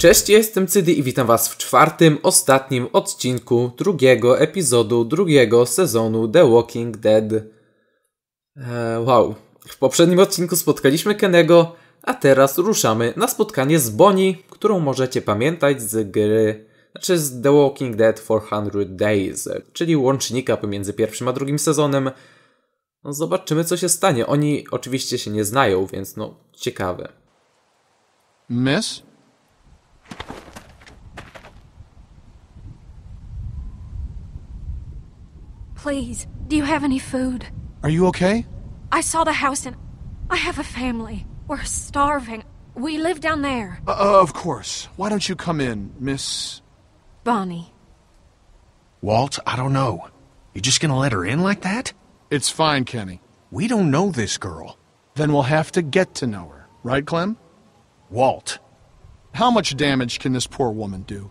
Cześć, jestem Cydy i witam was w czwartym, ostatnim odcinku drugiego epizodu drugiego sezonu The Walking Dead. Eee, wow. W poprzednim odcinku spotkaliśmy Kenego, a teraz ruszamy na spotkanie z Bonnie, którą możecie pamiętać z gry, znaczy z The Walking Dead 400 Days, czyli łącznika pomiędzy pierwszym a drugim sezonem. No zobaczymy co się stanie. Oni oczywiście się nie znają, więc no ciekawe. Miss? Please, do you have any food? Are you okay? I saw the house and I have a family. We're starving. We live down there. Uh, uh, of course. Why don't you come in, Miss. Bonnie. Walt, I don't know. You're just gonna let her in like that? It's fine, Kenny. We don't know this girl. Then we'll have to get to know her. Right, Clem? Walt. How much damage can this poor woman do?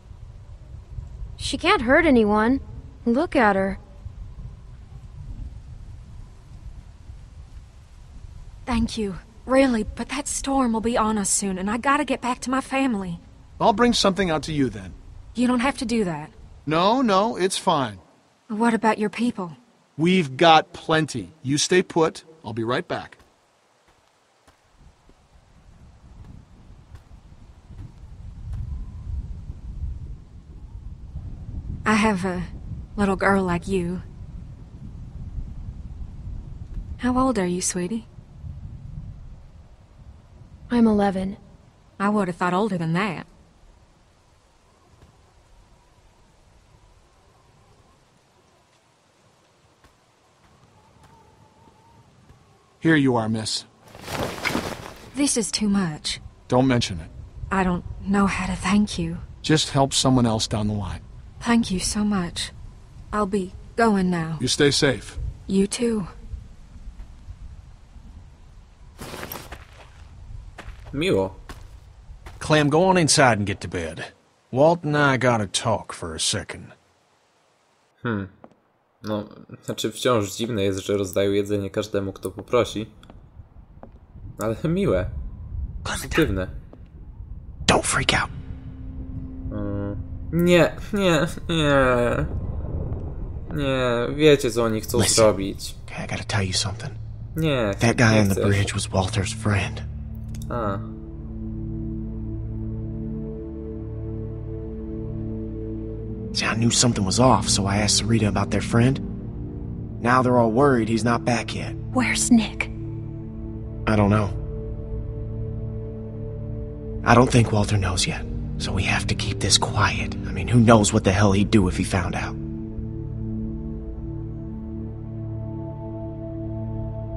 She can't hurt anyone. Look at her. Thank you. Really, but that storm will be on us soon, and I gotta get back to my family. I'll bring something out to you then. You don't have to do that. No, no, it's fine. What about your people? We've got plenty. You stay put. I'll be right back. I have a little girl like you. How old are you, sweetie? I'm 11. I would have thought older than that. Here you are, Miss. This is too much. Don't mention it. I don't know how to thank you. Just help someone else down the line. Thank you so much. I'll be going now. You stay safe. You too. Miło. Clem, go on inside and get to bed. Walt and I gotta talk for a second. No, znaczy wciąż dziwne jest, że rozdają jedzenie każdemu, kto poprosi. Ale miłe. Pozytywne. Don't freak out. Nie, nie, nie. Nie, wiecie co oni chcą Listen. zrobić. I gotta tell you something. Nie, That guy nie on the bridge was Walter's friend. A, See, I knew something was off, so I asked Sarita about their friend. Now they're all worried he's not back yet. Where's Nick? I don't know. I don't think Walter knows yet, so we have to keep this quiet. I mean, who knows what the hell he'd do if he found out?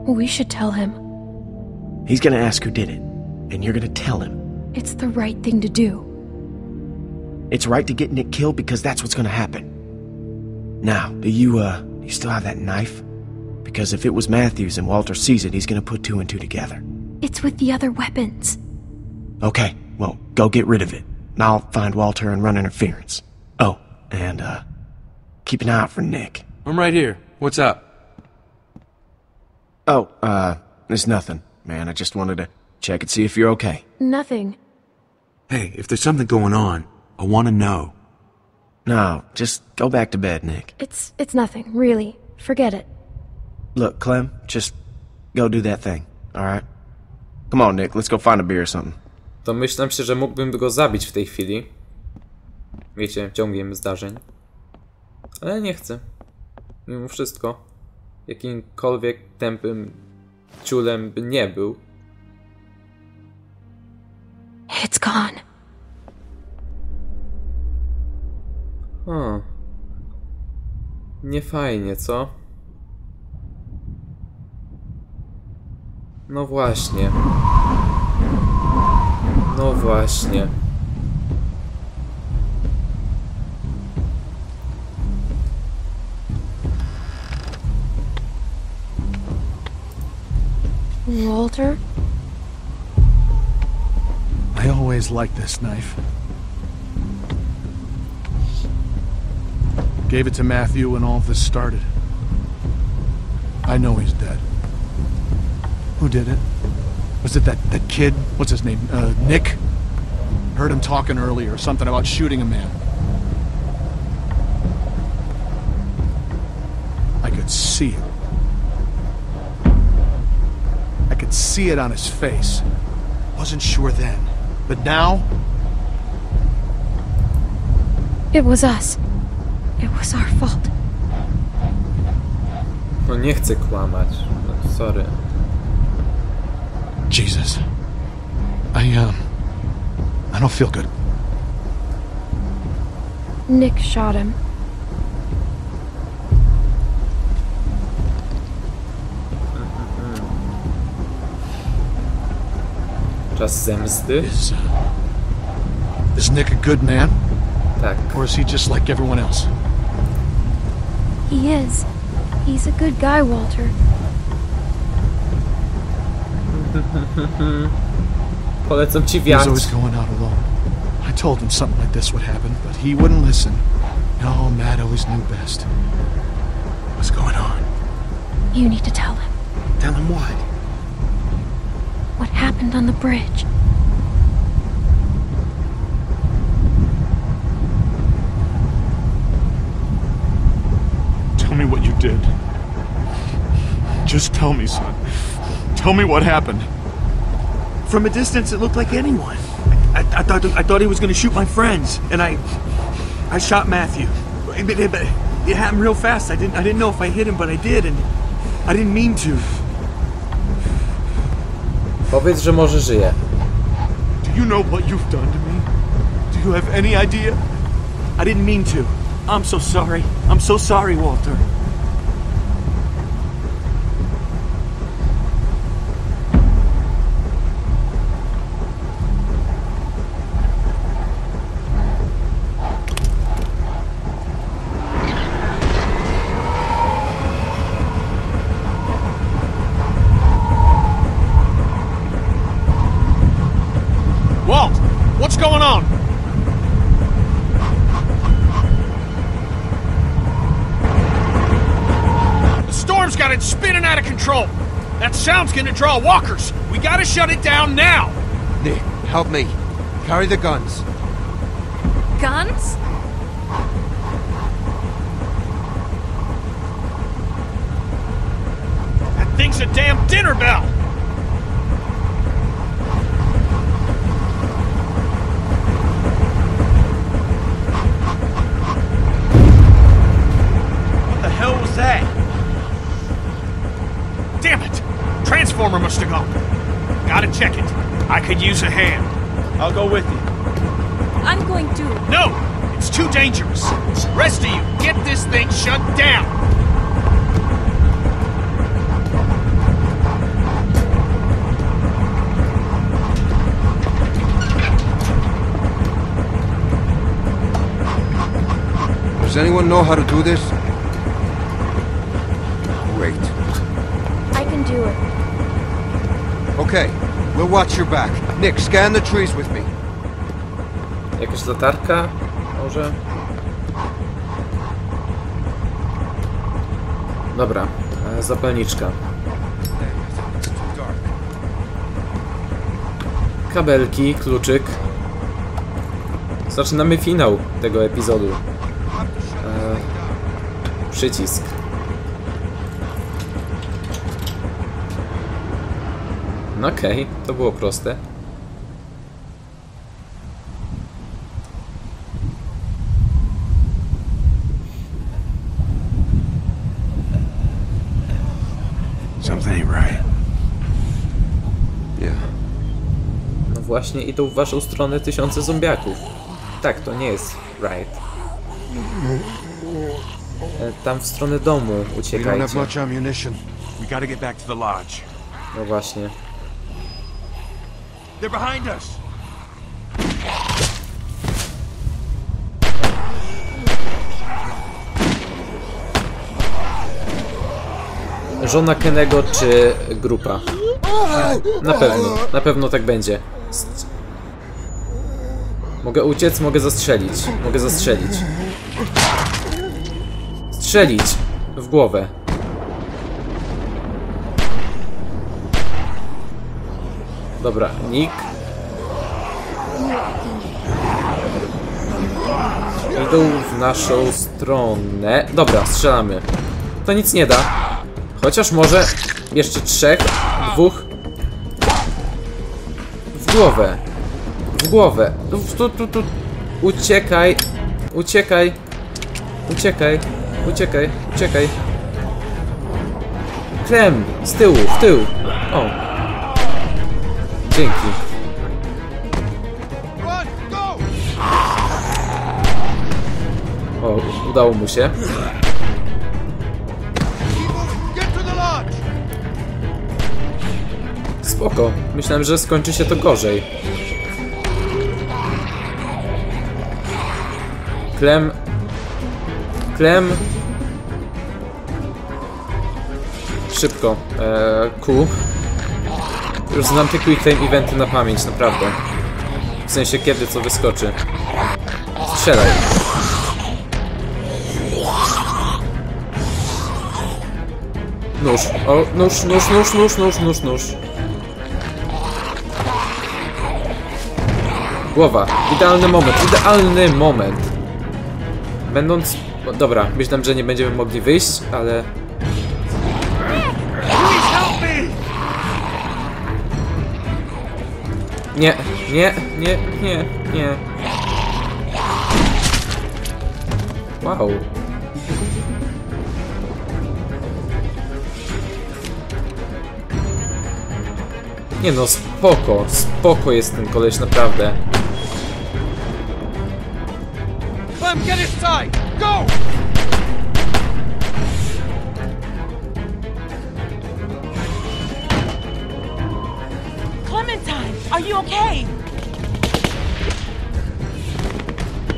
We should tell him. He's gonna ask who did it, and you're gonna tell him. It's the right thing to do. It's right to get Nick killed because that's what's gonna happen. Now, do you, uh, you still have that knife? Because if it was Matthews and Walter sees it, he's gonna put two and two together. It's with the other weapons. Okay, well, go get rid of it. And I'll find Walter and run interference. Oh, and, uh, keep an eye out for Nick. I'm right here. What's up? Oh, uh, it's nothing. Man, I just wanted to check and see if you're okay. Nothing. Hey, if there's something going on, I want to know. No, just go back to bed, Nick. It's it's nothing, really. Forget it. Look, Clem, just go do that thing, alright? Come on, Nick, let's go find a beer or something. domyślam się, że mógłbym go zabić w tej chwili. Wiecie, ciągiem zdarzeń. Ale nie chcę. Mimo wszystko. Jakimkolwiek tępym ciulem by nie był. Nie fajnie, co? No właśnie. No właśnie. Walter? I always liked this knife. Gave it to Matthew when all this started. I know he's dead. Who did it? Was it that, that kid? What's his name? Uh, Nick? Heard him talking earlier, something about shooting a man. I could see it. I could see it on his face. Wasn't sure then, but now, It was us. It was our fault. No nie chcę kłamać. No, sorry. Jesus. I, um. I don't feel good. Nick shot him. Czas zemsty? Is, uh, is Nick a good man? Tak. Or is he just like everyone else? He is. He's a good guy, Walter. Polecam ci He was wiatr. always going out alone. I told him something like this would happen, but he wouldn't listen. No, Matt always knew best. What's going on? You need to tell him Tell him what? what happened on the bridge. Tell me what you did. Just tell me, son. Tell me what happened. From a distance, it looked like anyone. I, I, I thought I thought he was going to shoot my friends, and I I shot Matthew. But, but- but it happened real fast. I didn't I didn't know if I hit him, but I did, and I didn't mean to. Powiedz, że może żyje. Do you know what you've done to me? Do you have any idea? I didn't mean to. I'm so sorry. I'm so sorry, Walter. Walt, what's going on? The storm's got it spinning out of control. That sound's gonna draw walkers. We gotta shut it down now. Nick, help me. Carry the guns. Guns? That thing's a damn dinner bell. Could use a hand. I'll go with you. I'm going to. No! It's too dangerous. Rest of you, get this thing shut down! Does anyone know how to do this? Great. I can do it. Okay, we'll watch your back. Nick, scan the trees with me. Jakaś latarka? Może? Dobra, e, zapalniczka. Kabelki, kluczyk. Zaczynamy finał tego epizodu. E, przycisk. No Okej, to było proste. Something ain't right. Yeah. No właśnie, idą w waszą stronę tysiące zombiaków. Tak, to nie jest right. E, Tam w stronę domu We don't have uciekajcie. much ammunition. We gotta get back to the lodge. No właśnie. They're behind us. Żona Kenego czy grupa? Na pewno, na pewno tak będzie. Mogę uciec, mogę zastrzelić. Mogę zastrzelić. Strzelić! W głowę. Dobra, Nick. Idą w naszą stronę. Dobra, strzelamy. To nic nie da. Chociaż może jeszcze trzech, dwóch. W głowę. W głowę. Tu, tu, tu. Uciekaj. Uciekaj. Uciekaj. Uciekaj. Uciekaj. Klem. Z tyłu, w tył. O. Dzięki. O, udało mu się. Spoko. Myślałem, że skończy się to gorzej. Klem. Klem. Szybko. Eee, Q. Już znam te quick time eventy na pamięć, naprawdę. W sensie kiedy co wyskoczy. Strzelaj. Nóż. O, nóż, nóż, nóż, nóż, nóż, nóż, nóż. Głowa. Idealny moment, idealny moment. Będąc... Dobra, myślałem, że nie będziemy mogli wyjść, ale... Nie, nie, nie, nie, nie. Wow. Nie no, spoko, spoko jest ten koleś, naprawdę. Clem, get inside! Go! Are you okay?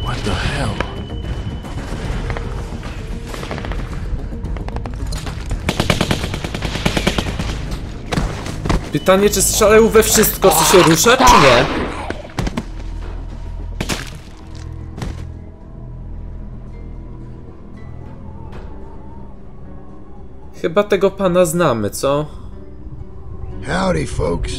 What the hell? Pytanie, czy strzelają we wszystko, co się rusza, czy nie? Chyba tego pana znamy, co? Howdy, folks.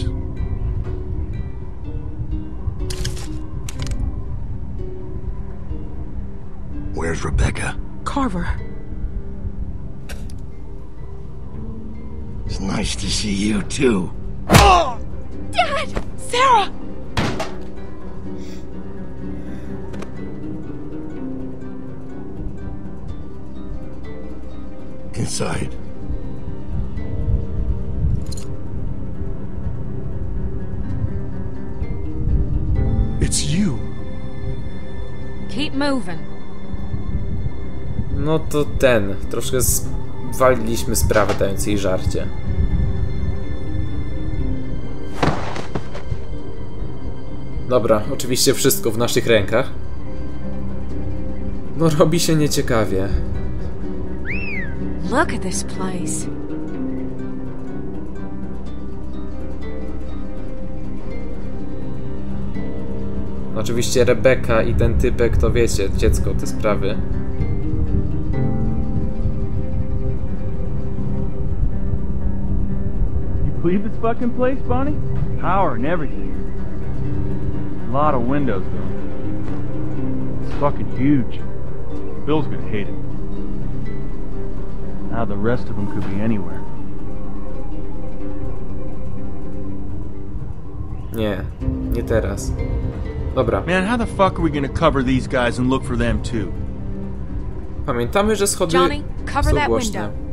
Where's Rebecca? Carver. It's nice to see you, too. Oh! Dad! Sarah! Inside. It's you. Keep moving. No to ten. Troszkę zwaliliśmy sprawę dając jej żarcie. Dobra, oczywiście wszystko w naszych rękach. No robi się nieciekawie. Look at this place. Oczywiście Rebeka i ten typek to wiecie, dziecko, te sprawy. You believe this fucking place, Bonnie? Power and everything. A lot of windows, though. It's fucking huge. Bill's gonna hate it. Now the rest of them could be anywhere. Nie, nie teraz. Dobra, Man, how the fuck are we gonna cover these guys and look for them too? pamiętamy, że schody Johnny, cover są that głośne. window.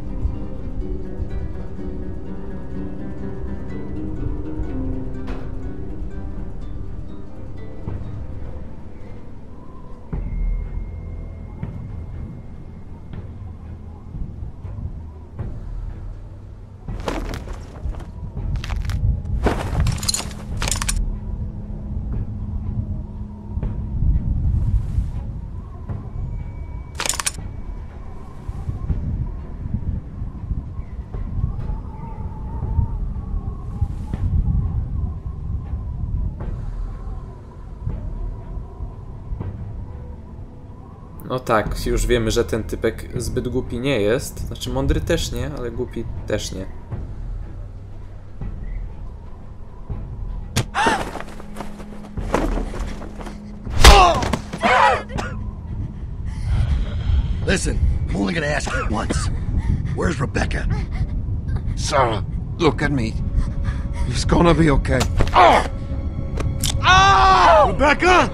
No tak, już wiemy, że ten typek zbyt głupi nie jest. Znaczy mądry też nie, ale głupi też nie. Listen, I'm only gonna ask you once. Where's Rebecca? Sarah, look at me. It's gonna be okay. Rebecca!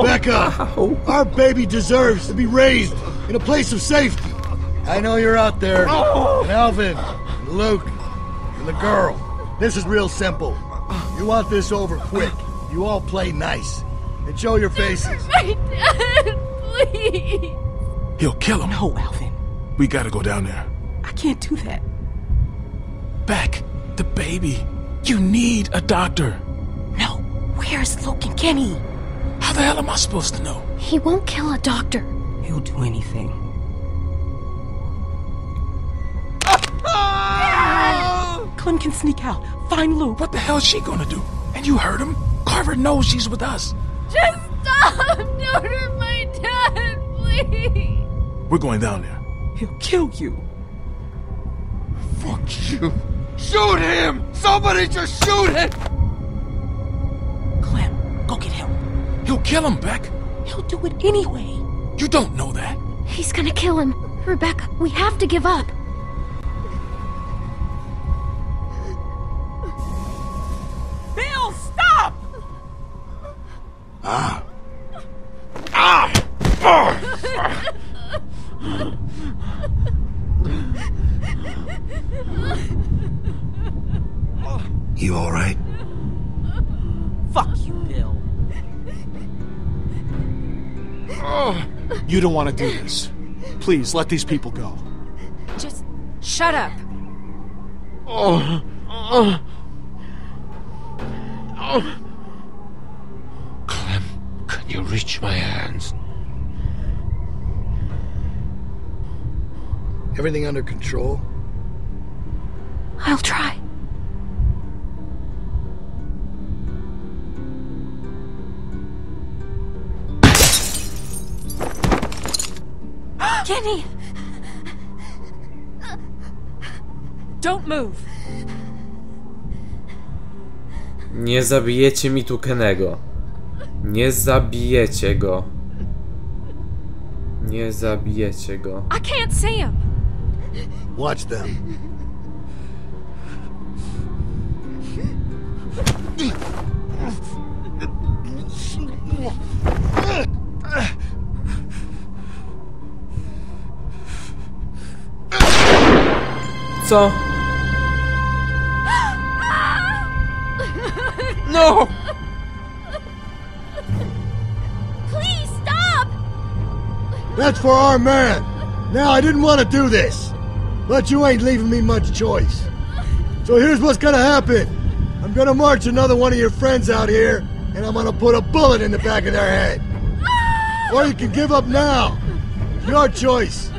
Rebecca! Our baby deserves to be raised in a place of safety. I know you're out there. And Alvin, and Luke, and the girl. This is real simple. You want this over quick. You all play nice. And show your faces. My dad, please. He'll kill him. No, Alvin. We gotta go down there. I can't do that. Beck, the baby. You need a doctor. No. Where's Luke and Kenny? How the hell am I supposed to know? He won't kill a doctor. He'll do anything. Ah! Clem can sneak out. Find Luke. What the hell's she gonna do? And you heard him? Carver knows she's with us. Just stop! Don't hurt my dad, please. We're going down there. He'll kill you. Fuck you. Shoot him! Somebody just shoot him! He'll kill him, Beck. He'll do it anyway. You don't know that. He's gonna kill him. Rebecca, we have to give up. Want to do this. Please, let these people go. Just shut up. Clem, can you reach my hands? Everything under control? I'll try. Kenny! Don't move. Nie zabijecie mi tu Kenego. Nie zabijecie go. Nie zabijecie go. I can't see him. Watch them. Co? No! Please stop! That's for our man. Now, I didn't want to do this, but you ain't leaving me much choice. So here's what's gonna happen. I'm gonna march another one of your friends out here, and I'm gonna put a bullet in the back of their head. Or you can give up now. Your choice.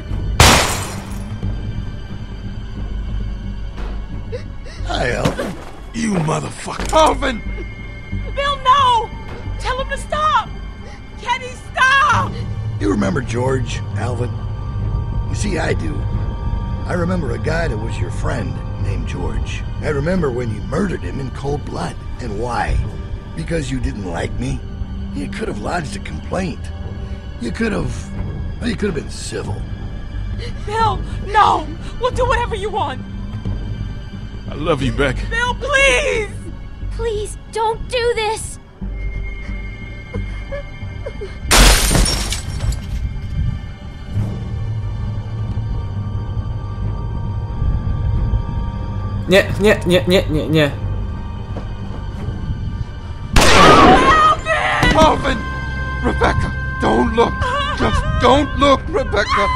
Hi, Alvin. You motherfucker. Alvin! Bill, no! Tell him to stop! Kenny, stop! You remember George, Alvin? You see, I do. I remember a guy that was your friend named George. I remember when you murdered him in cold blood. And why? Because you didn't like me? You could have lodged a complaint. You could have. Well, you could have been civil. Bill, no! We'll do whatever you want. I love you, Beck. Bill, please! Please, don't do this. Nie, nie, nie, nie, nie, nie. Alvin! Rebecca, don't look! Just don't look, Rebecca!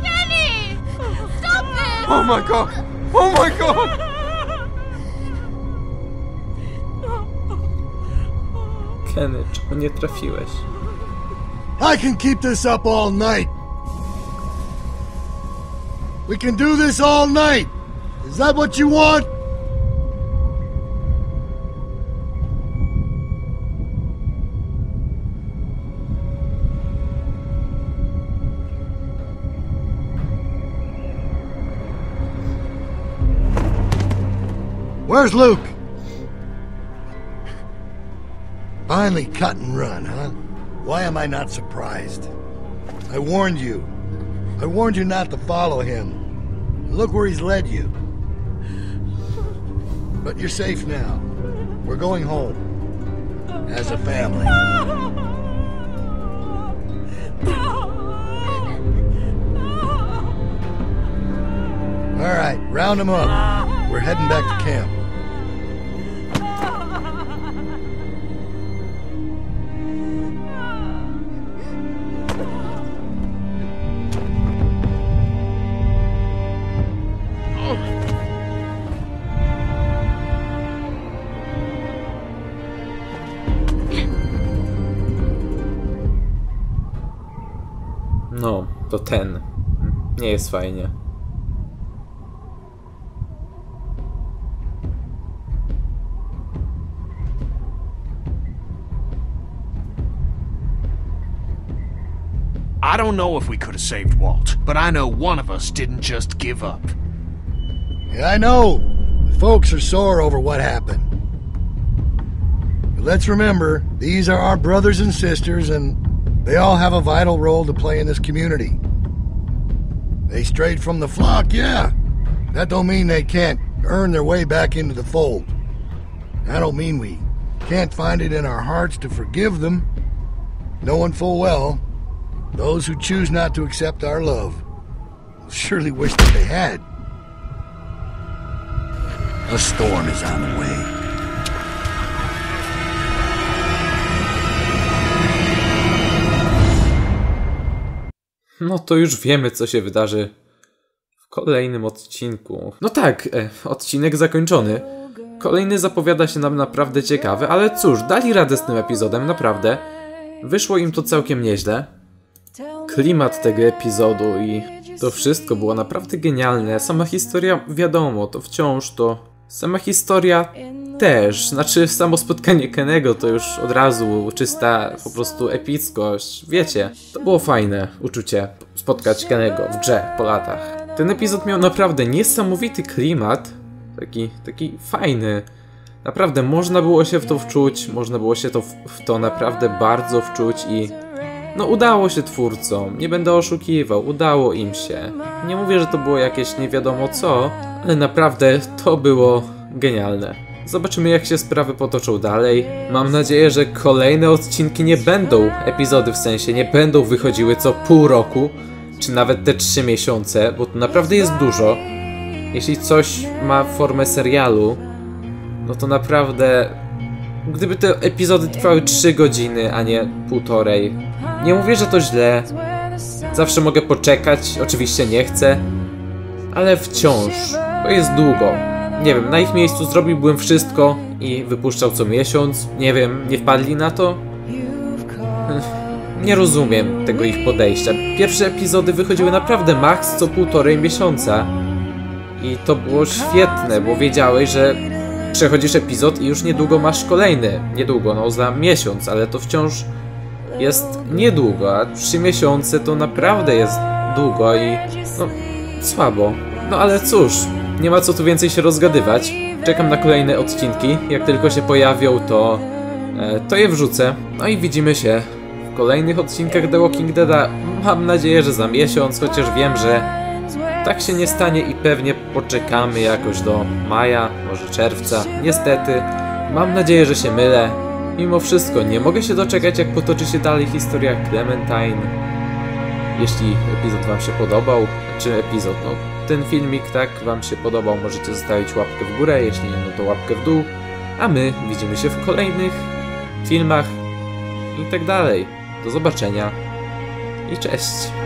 Kenny! Stop this! Oh my god! Oh my god! Kenny, czemu nie trafiłeś? I can keep this up all night. We can do this all night. Is that what you want? Where's Luke? Finally cut and run, huh? Why am I not surprised? I warned you. I warned you not to follow him. Look where he's led you. But you're safe now. We're going home. As a family. All right, round them up. We're heading back to camp. Ten. Nie jest fajnie. I don't know if we could have saved Walt, but I know one of us didn't just give up. Yeah, I know. The folks are sore over what happened. But let's remember, these are our brothers and sisters, and they all have a vital role to play in this community. They strayed from the flock, yeah. That don't mean they can't earn their way back into the fold. I don't mean we can't find it in our hearts to forgive them, knowing full well those who choose not to accept our love surely wish that they had. A storm is on the way. No to już wiemy, co się wydarzy w kolejnym odcinku. No tak, e, odcinek zakończony. Kolejny zapowiada się nam naprawdę ciekawy, ale cóż, dali radę z tym epizodem, naprawdę. Wyszło im to całkiem nieźle. Klimat tego epizodu i to wszystko było naprawdę genialne. Sama historia, wiadomo, to wciąż to. Sama historia też. Znaczy, samo spotkanie Kenego to już od razu czysta po prostu epickość. Wiecie, to było fajne uczucie spotkać Kenego w grze po latach. Ten epizod miał naprawdę niesamowity klimat. Taki, taki fajny. Naprawdę można było się w to wczuć, można było się to w, w to naprawdę bardzo wczuć i no udało się twórcom, nie będę oszukiwał, udało im się. Nie mówię, że to było jakieś nie wiadomo co, ale naprawdę to było genialne. Zobaczymy jak się sprawy potoczą dalej. Mam nadzieję, że kolejne odcinki nie będą, epizody w sensie, nie będą wychodziły co pół roku, czy nawet te trzy miesiące, bo to naprawdę jest dużo. Jeśli coś ma formę serialu, no to naprawdę Gdyby te epizody trwały 3 godziny, a nie półtorej. Nie mówię, że to źle. Zawsze mogę poczekać, oczywiście nie chcę. Ale wciąż, to jest długo. Nie wiem, na ich miejscu zrobiłbym wszystko i wypuszczał co miesiąc. Nie wiem, nie wpadli na to? Nie rozumiem tego ich podejścia. Pierwsze epizody wychodziły naprawdę max co półtorej miesiąca. I to było świetne, bo wiedziałeś, że przechodzisz epizod i już niedługo masz kolejny. Niedługo, no za miesiąc, ale to wciąż jest niedługo, a trzy miesiące to naprawdę jest długo i no słabo. No ale cóż, nie ma co tu więcej się rozgadywać. Czekam na kolejne odcinki. Jak tylko się pojawią, to, e, to je wrzucę. No i widzimy się w kolejnych odcinkach The Walking Deada. Mam nadzieję, że za miesiąc, chociaż wiem, że tak się nie stanie i pewnie poczekamy jakoś do maja, może czerwca. Niestety, mam nadzieję, że się mylę. Mimo wszystko, nie mogę się doczekać, jak potoczy się dalej historia Clementine. Jeśli epizod Wam się podobał, czy epizod, no ten filmik tak Wam się podobał, możecie zostawić łapkę w górę, jeśli nie, no to łapkę w dół. A my widzimy się w kolejnych filmach i tak dalej. Do zobaczenia i cześć!